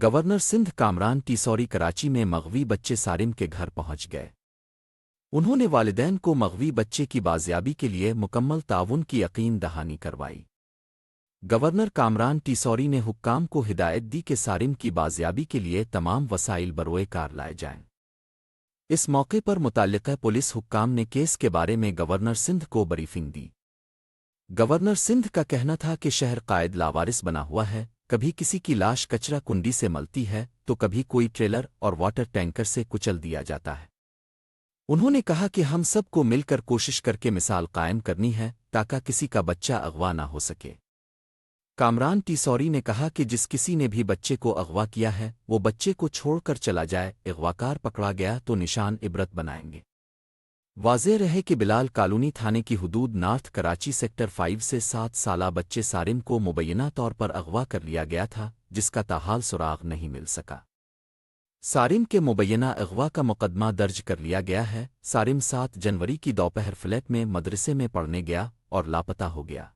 Governor Sindh Kamran Tessori Karachi में मगवी बच्चे सारिम के घर पहुँच गए। उन्होंने वालिदैन को मगवी बच्चे की बाजियाबी के लिए मुकम्मल ताउन की यकीन दहानी करवाई। गवर्नर कामरान टीसौरी ने हुक्काम को हिदायत दी कि सारिम की बाजियाबी के लिए तमाम वसाइल बरोए कार लाए जाएँ। इस मौके पर मुतल पुलिस हुक्काम ने केस के बारे में गवर्नर सिंध को ब्रीफिंग दी। गवर्नर सिंध का कहना था कि शहर कायद लावारिस बना हुआ है कभी किसी की लाश कचरा कुंडी से मलती है तो कभी कोई ट्रेलर और वाटर टैंकर से कुचल दिया जाता है। उन्होंने कहा कि हम सबको मिलकर कोशिश करके मिसाल कायम करनी है, ताकि किसी का बच्चा अगवा ना हो सके। कामरान टीसौरी ने कहा कि जिस किसी ने भी बच्चे को अगवा किया है, वो बच्चे को छोड़कर चला जाए अगवाकार पकड़ा गया तो निशान इबरत बनाएँगे। वाजे रहे कि बिलाल कॉलोनी थाने की हदूद नार्थ कराची सेक्टर फाइव से सात साल बच्चे सारिम को मुबैना तौर पर अगवा कर लिया गया था, जिसका ताहाल सुराग नहीं मिल सका। सारिम के मुबैना अगवा का मुकदमा दर्ज कर लिया गया है, सारिम सात जनवरी की दोपहर फ्लैट में मदरसे में पढ़ने गया और लापता हो गया।